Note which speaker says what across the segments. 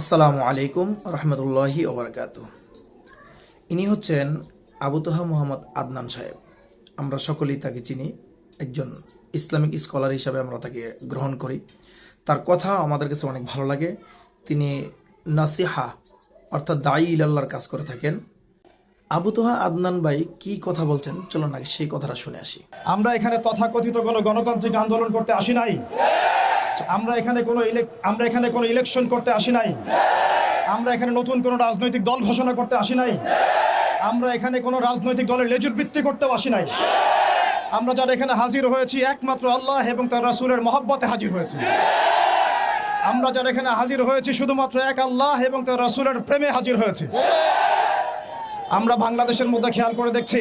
Speaker 1: আসসালামু আলাইকুম রহমতুল্লাহি ওবরাকাত ইনি হচ্ছেন আবু তোহা মোহাম্মদ আদনান সাহেব। আমরা সকলেই তাকে চিনি। একজন ইসলামিক স্কলার হিসাবে আমরা তাকে গ্রহণ করি। তার কথা আমাদের কাছে অনেক ভালো লাগে। তিনি নাসিহা, অর্থাৎ দায়ী ইলাল্লাহর কাজ করে থাকেন। আবু তোহা আদনান ভাই কি কথা বলছেন? চলুন আগে সেই কথাটা শুনে আসি।
Speaker 2: আমরা এখানে তথাকথিত কোনো গণতান্ত্রিক আন্দোলন করতে আসি নাই। আমরা এখানে কোনো আমরা এখানে কোনো ইলেকশন করতে আসি নাই। আমরা এখানে নতুন কোনো রাজনৈতিক দল ঘোষণা করতে আসি নাই। আমরা এখানে কোনো রাজনৈতিক দলের লেজুর বৃত্তি করতেও আসি নাই। আমরা যারা এখানে হাজির হয়েছি একমাত্র আল্লাহ এবং তার রাসূলের মহব্বতে হাজির হয়েছি। আমরা যারা এখানে হাজির হয়েছি শুধুমাত্র এক আল্লাহ এবং তার রাসূলের প্রেমে হাজির হয়েছি। আমরা বাংলাদেশের মধ্যে খেয়াল করে দেখছি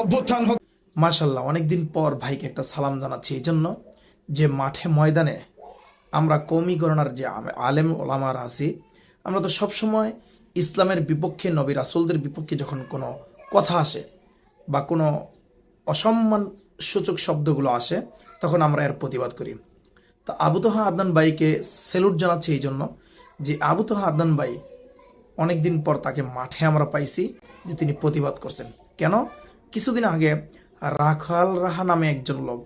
Speaker 2: অভ্যুত্থান হচ্ছে।
Speaker 1: মাশাল্লাহ অনেকদিন পর ভাইকে একটা সালাম জানাচ্ছি এই জন্য যে মাঠে ময়দানে আমরা কৌমি গণনার যে আলেম ওলামারা আছি আমরা তো সবসময় ইসলামের বিপক্ষে, নবী রাসুলদের বিপক্ষে যখন কোনো কথা আসে বা কোনো অসম্মান সূচক শব্দগুলো আসে, তখন আমরা এর প্রতিবাদ করি। তো আবু তোহা আদনান বাইকে সেলুট জানাচ্ছি এই জন্য যে আবু তোহা বাই অনেক দিন পর তাকে মাঠে আমরা পাইছি যে তিনি প্রতিবাদ করছেন। কেন? কিছুদিন আগে রাখাল রাহা নামে একজন লোক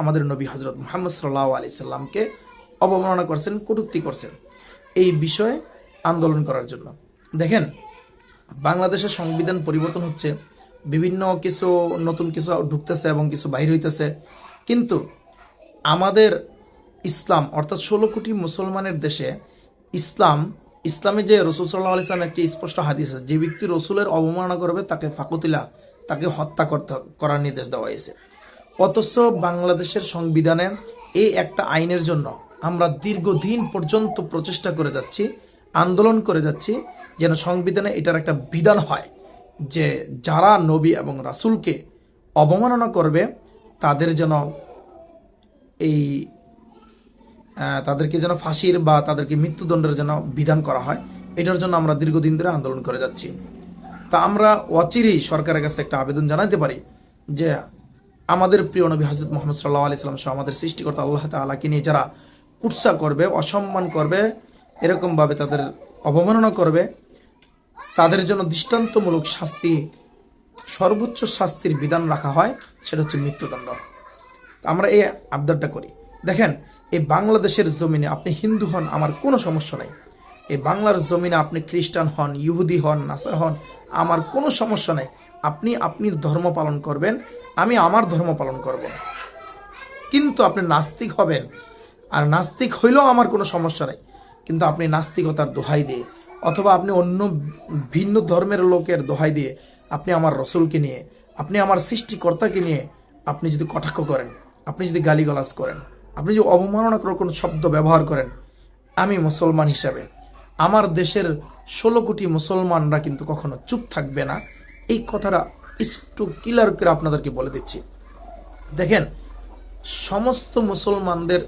Speaker 1: আমাদের নবী হজরত মোহাম্মদ সাল্লাহ আলি সাল্লামকে অবমাননা করছেন, কটূক্তি করছেন এই বিষয়ে আন্দোলন করার জন্য। দেখেন, বাংলাদেশের সংবিধান পরিবর্তন হচ্ছে, বিভিন্ন কিছু, নতুন কিছু ঢুকতেছে এবং কিছু বাহির হইতেছে। কিন্তু আমাদের ইসলাম, অর্থাৎ ষোলো কোটি মুসলমানের দেশে ইসলাম, ইসলামে যে রসুল সাল্লাহ ইসলাম একটি স্পষ্ট হাদিস আছে, যে ব্যক্তি রসুলের অবমাননা করবে, তাকে ফাকুতিলা, তাকে হত্যা করতে, করার নির্দেশ দেওয়া হয়েছে। অথচ বাংলাদেশের সংবিধানে এই একটা আইনের জন্য আমরা দীর্ঘদিন পর্যন্ত প্রচেষ্টা করে যাচ্ছি, আন্দোলন করে যাচ্ছি, যেন সংবিধানে এটার একটা বিধান হয় যে যারা নবী এবং রাসুলকে অবমাননা করবে, তাদের যেন এই তাদেরকে যেন ফাঁসির বা তাদেরকে মৃত্যুদণ্ডের যেন বিধান করা হয়, এটার জন্য আমরা দীর্ঘদিন ধরে আন্দোলন করে যাচ্ছি। তা আমরা অচিরেই সরকারের কাছে একটা আবেদন জানাতে পারি যে আমাদের প্রিয় নবী হজরত মোহাম্মদ সাল্লাহ আলি সাল্লাম সহ আমাদের সৃষ্টিকর্তা আল্লাহ তালাকে নিয়ে যারা কুৎসা করবে, অসম্মান করবে, এরকমভাবে তাদের অবমাননা করবে, তাদের জন্য দৃষ্টান্তমূলক শাস্তি, সর্বোচ্চ শাস্তির বিধান রাখা হয়, সেটা হচ্ছে মৃত্যুদণ্ড। আমরা এই আবদারটা করি। দেখেন, এই বাংলাদেশের জমিনে আপনি হিন্দু হন, আমার কোনো সমস্যা নাই। এই বাংলার জমিনে আপনি খ্রিস্টান হন, ইহুদি হন, নাসার হন, আমার কোনো সমস্যা নেই। আপনি আপনি ধর্ম পালন করবেন, আমি আমার ধর্ম পালন করব। কিন্তু আপনি নাস্তিক হবেন, আর নাস্তিক হইলেও আমার কোনো সমস্যা নেই। কিন্তু আপনি নাস্তিকতার দোহাই দিয়ে, অথবা আপনি অন্য ভিন্ন ধর্মের লোকের দোহাই দিয়ে, আপনি আমার রসুলকে নিয়ে, আপনি আমার সৃষ্টিকর্তাকে নিয়ে আপনি যদি কটাক্ষ করেন, আপনি যদি গালিগালাজ করেন, আপনি যদি অবমাননা করে কোনো শব্দ ব্যবহার করেন, আমি মুসলমান হিসাবে আমার দেশের ষোলো কোটি মুসলমানরা কিন্তু কখনো চুপ থাকবে না। এই কথাটা একটু ক্লিয়ার করে আপনাদেরকে বলে দিচ্ছি। দেখেন, সমস্ত মুসলমানদের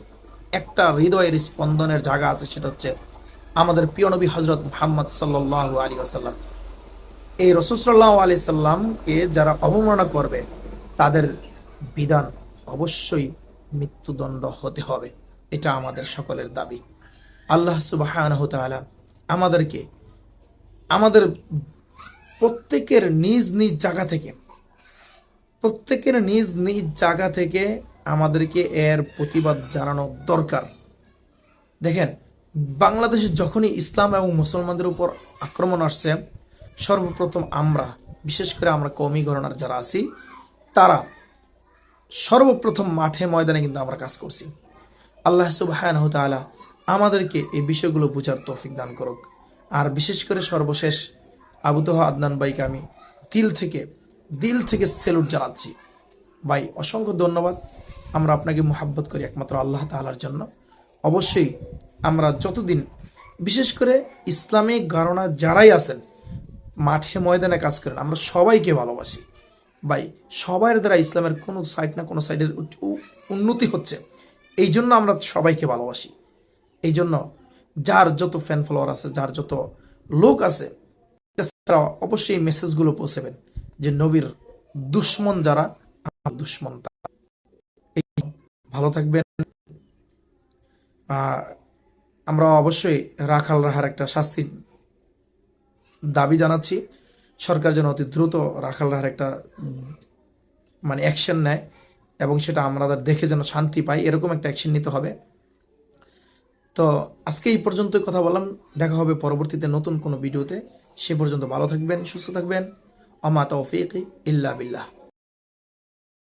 Speaker 1: একটা হৃদয়ের স্পন্দনের জায়গা আছে, সেটা হচ্ছে আমাদের প্রিয় নবী হজরত মোহাম্মদ সাল্লাহ আলী আসাল্লাম এই রসুসাল্লাহ আলি সাল্লামকে যারা অবমাননা করবে, তাদের বিধান অবশ্যই মৃত্যুদণ্ড হতে হবে। এটা আমাদের সকলের দাবি। আল্লাহ সুবাহ আমাদেরকে, আমাদের প্রত্যেকের নিজ নিজ জায়গা থেকে, প্রত্যেকের নিজ নিজ জায়গা থেকে আমাদেরকে এর প্রতিবাদ জানানো দরকার। দেখেন, বাংলাদেশে যখনই ইসলাম এবং মুসলমানদের উপর আক্রমণ আসছে, সর্বপ্রথম আমরা, বিশেষ করে আমরা কৌমি গণনার যারা আছি, তারা সর্বপ্রথম মাঠে ময়দানে কিন্তু আমরা কাজ করছি। আল্লাহ সুবাহ আমাদেরকে এই বিষয়গুলো বোঝার তৌফিক দান করুক। আর বিশেষ করে সর্বশেষ আবুতহ আদনান ভাইকে আমি দিল থেকে দিল থেকে সেলুট জানাচ্ছি। ভাই, অসংখ্য ধন্যবাদ। আমরা আপনাকে মোহাব্বত করি একমাত্র আল্লাহ তাআলার জন্য। অবশ্যই আমরা যতদিন, বিশেষ করে ইসলামিক ধারণা যারাই আছেন, মাঠে ময়দানে কাজ করেন, আমরা সবাইকে ভালোবাসি। ভাই সবার দ্বারা ইসলামের কোনো সাইড না কোনো সাইডের উন্নতি হচ্ছে। এই জন্য আমরা সবাইকে ভালোবাসি। এই জন্য যার যত ফ্যান ফলোয়ার আছে, যার যত লোক আছে তারা অবশ্যই এই মেসেজগুলো পৌঁছাবেন যে নবীর দুশ্মন যারা, আমার দুশ্মন। ভালো থাকবেন। আমরা অবশ্যই রাখাল রাহার একটা শাস্তি দাবি জানাচ্ছি। সরকার যেন অতি দ্রুত রাখাল রাহার একটা মানে অ্যাকশন নেয় এবং সেটা আমরা দেখে যেন শান্তি পাই এরকম একটা অ্যাকশন নিতে হবে। তো আজকে এই পর্যন্তই কথা বললাম। দেখা হবে পরবর্তীতে নতুন কোনো ভিডিওতে। সে পর্যন্ত ভালো থাকবেন, সুস্থ থাকবেন। আমা তৌফিক ইল্লা বিল্লাহ।